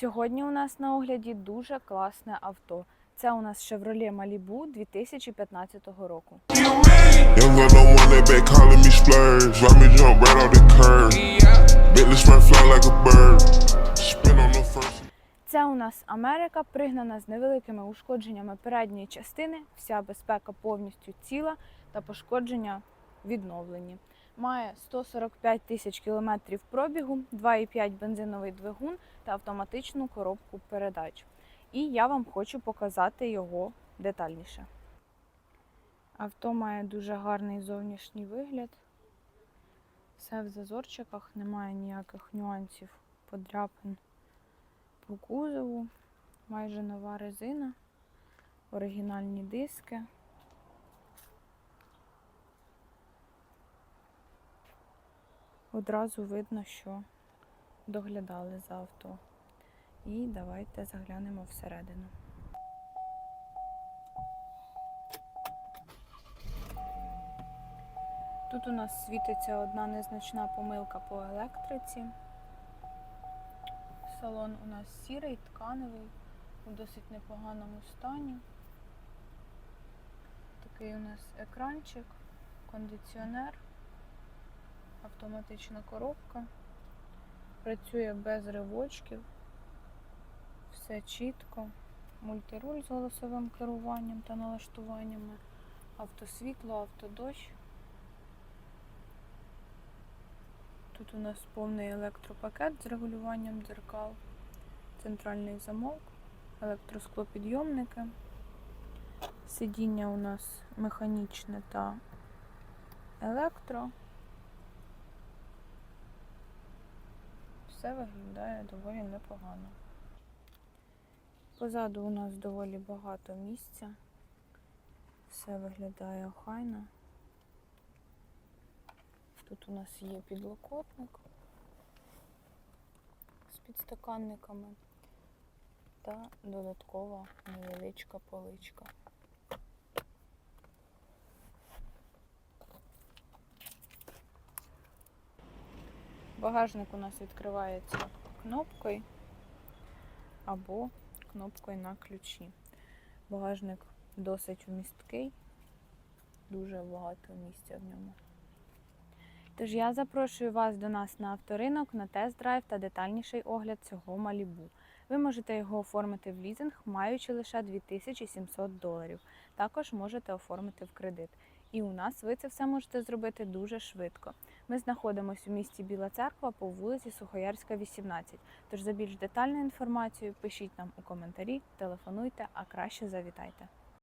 Сьогодні у нас на огляді дуже класне авто. Це у нас Chevrolet Malibu 2015 року. Це у нас Америка, пригнана з невеликими ушкодженнями передньої частини. Вся безпека повністю ціла та пошкодження відновлені. Має 145 тисяч кілометрів пробігу, 2,5 бензиновий двигун та автоматичну коробку передач. І я вам хочу показати його детальніше. Авто має дуже гарний зовнішній вигляд. Все в зазорчиках, немає ніяких нюансів, подряпин по кузову, майже нова резина, оригінальні диски. Одразу видно, що доглядали за авто. І давайте заглянемо всередину. Тут у нас світиться одна незначна помилка по електриці. Салон у нас сірий, тканевий, у досить непоганому стані. Такий у нас екранчик, кондиціонер, автоматична коробка. Працює без ривочків. Все чітко. Мультируль з голосовим керуванням та налаштуваннями, автосвітло, автодощ. Тут у нас повний електропакет з регулюванням дзеркал, центральний замок, електросклопідйомники. Сидіння у нас механічне та електро. Все виглядає доволі непогано. Позаду у нас доволі багато місця. Все виглядає охайно. Тут у нас є підлокотник з підстаканниками та додаткова невеличка поличка. Багажник у нас відкривається кнопкою або кнопкою на ключі. Багажник досить вмісткий, дуже багато місця в ньому. Тож я запрошую вас до нас на авторинок на тест-драйв та детальніший огляд цього малібу. Ви можете його оформити в лізинг, маючи лише 2700 доларів. Також можете оформити в кредит. І у нас ви це все можете зробити дуже швидко. Ми знаходимося у місті Біла Церква по вулиці Сухоярська, 18. Тож за більш детальною інформацію пишіть нам у коментарі, телефонуйте, а краще завітайте.